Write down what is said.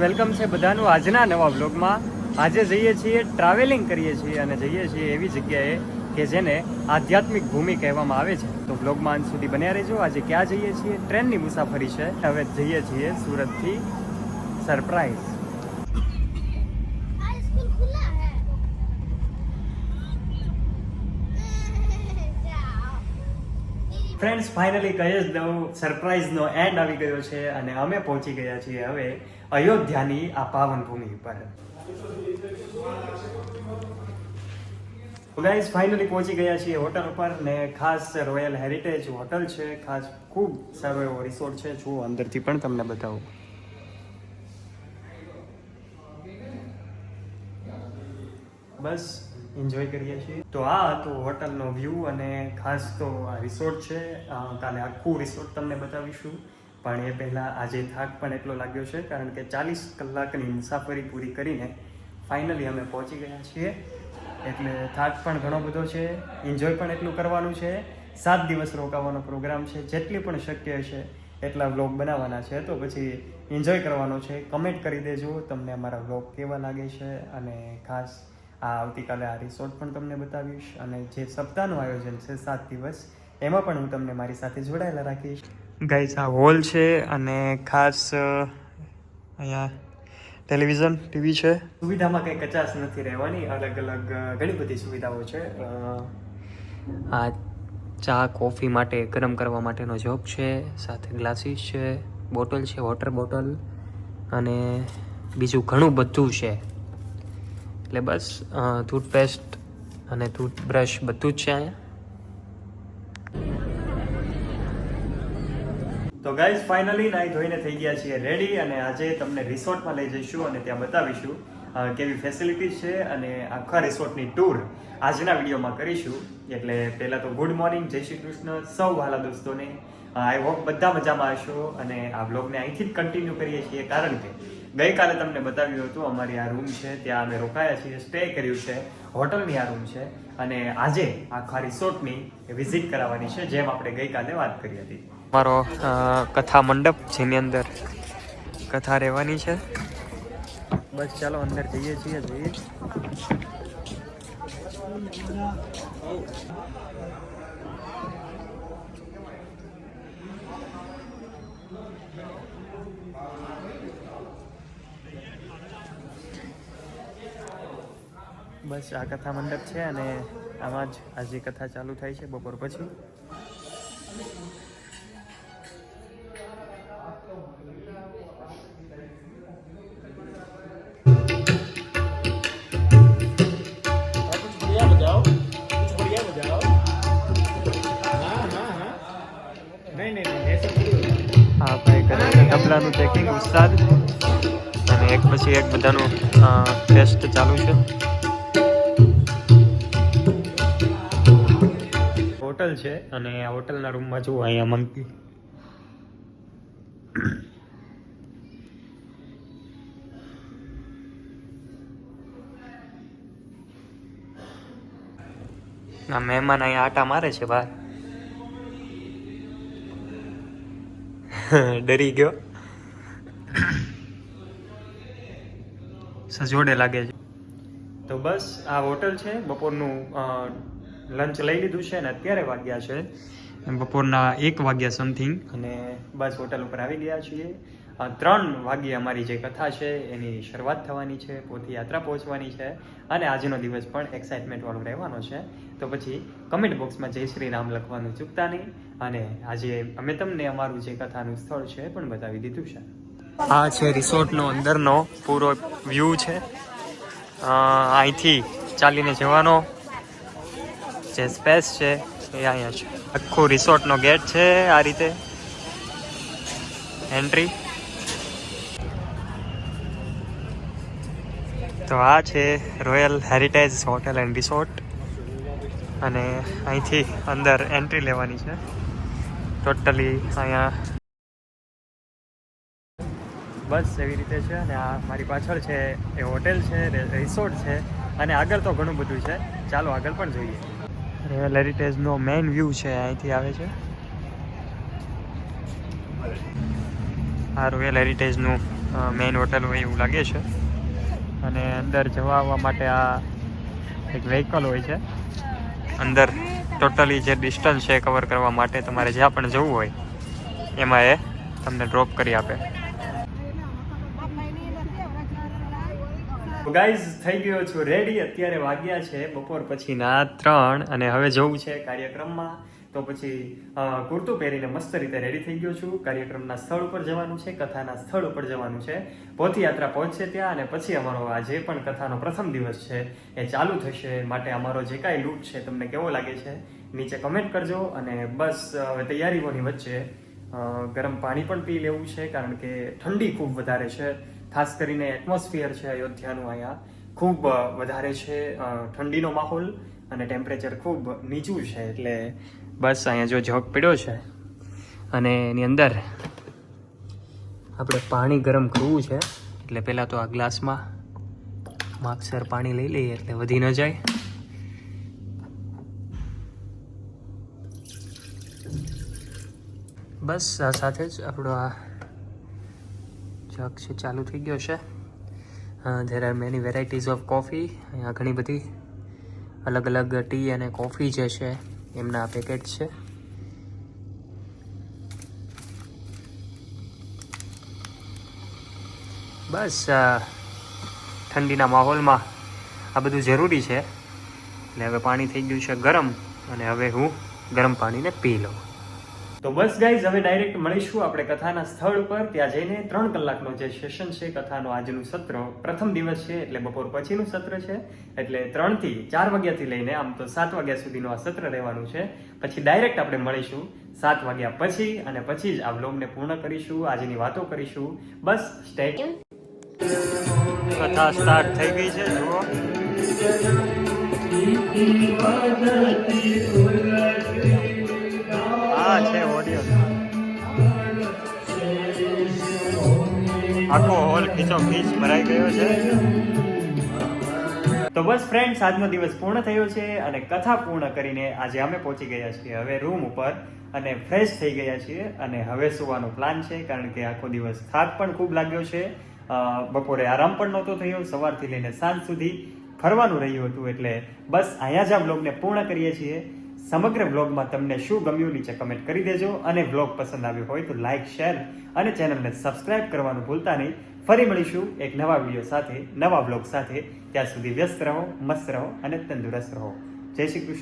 Welcome છે બધાનું આજના નવા બ્લોગમાં આજે જઈએ છીએ ટ્રાવેલિંગ કરીએ છીએ અને જઈએ છીએ એવી જગ્યાએ કે જેને આધ્યાત્મિક ભૂમિ કહેવામાં આવે છે. તો બ્લોગમાં અંત સુધી બન્યા રહેજો. આજે ક્યાં જઈએ છીએ? ટ્રેનની મુસાફરી છે. હવે જઈએ છીએ સુરતથી. સરપ્રાઈઝ ફ્રેન્ડ્સ ફાઇનલી કહી જ દઉં સરપ્રાઈઝનો એન્ડ આવી ગયો છે અને અમે પહોંચી ગયા છીએ હવે. અયોધ્યાની આ પાવન ભૂમિ પર. ગાઈઝ ફાઇનલી પહોંચી ગયા છીએ હોટલ ઉપર ને ખાસ રોયલ હેરિટેજ હોટલ છે. ખાસ ખૂબ સારો એવો રિસોર્ટ છે. જો અંદરથી પણ તમને બતાવું. બસ એન્જોય કરીએ છીએ. તો આ હતો હોટલનો વ્યૂ અને ખાસ તો આ રિસોર્ટ છે. કાલે આખું રિસોર્ટ તમને બતાવીશું. પણ એ પહેલાં આજે થાક પણ એટલો લાગ્યો છે, કારણ કે ચાલીસ કલાકની મુસાફરી પૂરી કરીને ફાઇનલી અમે પહોંચી ગયા છીએ. એટલે થાક પણ ઘણો બધો છે એન્જોય પણ એટલું કરવાનું છે. સાત દિવસ રોકાવાનો પ્રોગ્રામ છે, જેટલી પણ શક્ય છે એટલા વ્લોગ બનાવવાના છે. તો પછી એન્જોય કરવાનો છે. કમેન્ટ કરી દેજો, તમને અમારા વ્લોગ કેવા લાગે છે અને ખાસ આ આવતીકાલે આ રિસોર્ટ પણ તમને બતાવીશ. અને જે સપ્તાહનું આયોજન છે સાત દિવસ, એમાં પણ હું તમને મારી સાથે જોડાયેલા રાખીશ. ગાઈસ આ હોલ છે અને ખાસ અહીંયા ટેલિવિઝન ટીવી છે. સુવિધામાં કંઈ કચાશ નથી રહેવાની. અલગ અલગ ઘણી બધી સુવિધાઓ છે. આ ચા કોફી માટે ગરમ કરવા માટેનો જોબ છે સાથે ગ્લાસીસ છે બોટલ છે વોટર બોટલ અને બીજું ઘણું બધું છે. એટલે બસ ટૂથપેસ્ટ અને ટૂથબ્રશ બધું જ છે અહીંયા. તો ગાઈઝ ફાઇનલી નાઈ ધોઈને થઈ ગયા છીએ રેડી અને આજે તમને રિસોર્ટમાં લઈ જઈશું અને ત્યાં બતાવીશું કેવી ફેસિલિટી છે અને આખા રિસોર્ટની ટૂર આજના વિડીયોમાં કરીશું. એટલે પહેલાં તો ગુડ મોર્નિંગ જય શ્રી કૃષ્ણ, સૌ વાલા દોસ્તોને. આઈ હોપ બધા મજામાં હશો અને આ બ્લોગને અહીંથી જ કન્ટિન્યુ કરીએ છીએ, કારણ કે ગઈકાલે તમને બતાવ્યું હતું, અમારી આ રૂમ છે, ત્યાં અમે રોકાયા છીએ સ્ટે કર્યું છે, હોટલની આ રૂમ છે અને આજે આખા રિસોર્ટની વિઝિટ કરાવવાની છે, જેમ આપણે ગઈકાલે વાત કરી હતી. મારો કથા મંડપ જેની અંદર કથા રહેવાની છે. બસ ચાલો અંદર જઈએ છીએ, જોઈએ. બસ આ કથા મંડપ છે અને આમાં જ આજે કથા ચાલુ થાય છે બપોર પછી. છે તબલાનું ચેકિંગ ઉસ્તાદ. અને એક પછી એક બધાનું ટેસ્ટ ચાલુ છે. હોટલ છે અને આ હોટલના રૂમમાં જુઓ અહીંયા મંકી. ના મહેમાન અહીંયા આટા મારે છે બહાર. ડરી ગયો. સજોડે લાગે છે. તો બસ, આ હોટલ છે. બપોરનું લંચ લઈ લીધું છે ને અત્યારે વાગ્યા છે. બપોરના એક વાગ્યા સમથિંગ અને બસ હોટલ ઉપર આવી ગયા છીએ. ત્રણ વાગ્યે અમારી જે કથા છે, એની શરૂઆત થવાની છે પોથી યાત્રા પહોંચવાની છે અને આજનો દિવસ પણ એક્સાઇટમેન્ટવાળો રહેવાનો છે. તો પછી કમેન્ટ બોક્સમાં જય શ્રી રામ લખવાનું ચૂકતા નહીં અને આજે અમે તમને અમારું જે કથાનું સ્થળ છે પણ બતાવી દીધું છે. આ છે રિસોર્ટનો અંદરનો પૂરો વ્યૂ છે. અહીંથી ચાલીને જવાનો જે સ્પેસ છે એ અહીંયા છે. આખું રિસોર્ટનો ગેટ છે આ રીતે. એન્ટ્રી તો આ છે royal heritage hotel and resort અને અહીંથી અંદર એન્ટ્રી લેવાની છે. ટોટલી અહીંયા બસ એવી રીતે છે અને આ મારી પાછળ છે, એ હોટેલ છે રિસોર્ટ છે અને આગળ તો ઘણું બધું છે. ચાલો આગળ પણ જોઈએ. રોયલ હેરિટેજનો મેઇન વ્યૂ છે, અહીંથી આવે છે. આ રોયલ હેરિટેજનું મેઇન હોટેલ હોય એવું લાગે છે. અને અંદર જવા આવવા માટે આ એક વ્હીકલ હોય છે. અંદર ટોટલી જે ડિસ્ટન્સ છે કવર કરવા માટે તમારે જ્યાં પણ જવું હોય, એમાં એ તમને ડ્રોપ કરી આપે. ગાઈઝ થઈ ગયો છું રેડી અત્યારે વાગ્યા છે બપોર પછીના ત્રણ અને હવે જવું છે કાર્યક્રમમાં. તો પછી કુર્તું પહેરીને મસ્ત રીતે રેડી થઈ ગયો છું. કાર્યક્રમના સ્થળ ઉપર જવાનું છે, કથાના સ્થળ ઉપર જવાનું છે. પોથયાત્રા પહોંચશે ત્યાં અને પછી અમારો આ જે પણ કથાનો પ્રથમ દિવસ છે, એ ચાલુ થશે. માટે અમારો જે કાંઈ લૂટ છે, તમને કેવો લાગે છે, નીચે કમેન્ટ કરજો. અને બસ, હવે તૈયારીઓની વચ્ચે ગરમ પાણી પણ પી લેવું છે, કારણ કે ઠંડી ખૂબ વધારે છે. ખાસ કરીને એટમોસ્ફિયર છે અયોધ્યાનું અહીંયા, ખૂબ વધારે છે ઠંડીનો માહોલ અને ટેમ્પરેચર ખૂબ નીચું છે એટલે બસ અહીંયા જો જગ પડ્યો છે અને એની અંદર આપણે પાણી ગરમ કરવું છે એટલે પહેલાં તો આ ગ્લાસમાં માગસર પાણી લઈ લઈએ એટલે વધી ન જાય. બસ આ સાથે જ આપણો આ જગ છે, ચાલુ થઈ ગયો છે. There are many varieties of coffee અહીંયા ઘણી બધી અલગ અલગ ટી અને કોફી જે છે, એમના પેકેટ છે. બસ ઠંડીના માહોલમાં આ બધું જરૂરી છે. એટલે હવે પાણી થઈ ગયું છે ગરમ અને હવે હું ગરમ પાણીને પી લઉં. તો બસ ગાઈઝ હવે ડાયરેક્ટ મળીશું આપણે કથાના સ્થળ ઉપર ત્યાં જઈને ત્રણ કલાકનો જે સેશન છે કથાનો આજનું સત્ર. પ્રથમ દિવસ છે એટલે બપોર પછીનું સત્ર છે. એટલે ત્રણથી ચાર વાગ્યાથી લઈને આમ તો સાત વાગ્યા સુધીનું આ સત્ર રહેવાનું છે. પછી ડાયરેક્ટ આપણે મળીશું સાત વાગ્યા પછી અને પછી જ આ વ્લોગને પૂર્ણ કરીશું આજની વાતો કરીશું. બસ સ્ટે કથા સ્ટાર્ટ થઈ ગઈ છે જુઓ. છે ઓડિયો. આખો હોલ ખીચો ખીચ ભરાઈ ગયો છે. તો બસ ફ્રેન્ડ્સ આજનો દિવસ પૂર્ણ થયો છે અને કથા પૂર્ણ કરીને આજે અમે પહોંચી ગયા છીએ હવે રૂમ ઉપર અને ફ્રેશ થઈ ગયા છીએ અને હવે સુવાનો પ્લાન છે કારણ કે આખો દિવસ થાક પણ ખૂબ લાગ્યો છે. બપોરે આરામ પણ નહોતો થયો. સવારથી લઈને સાંજ સુધી ફરવાનું રહ્યું હતું એટલે બસ અહીંયા જ આ બ્લોગને પૂર્ણ કરીએ છીએ. સમગ્ર બ્લોગમાં તમને શું ગમ્યું નીચે કમેન્ટ કરી દેજો. અને બ્લોગ પસંદ આવ્યો હોય તો લાઇક શેર અને ચેનલને સબસ્ક્રાઇબ કરવાનું ભૂલતા નહીં. ફરી મળીશું એક નવા વીડિયો સાથે, નવા બ્લોગ સાથે. ત્યાં સુધી વ્યસ્ત રહો, મસ્ત રહો અને તંદુરસ્ત રહો. જય શ્રી કૃષ્ણ.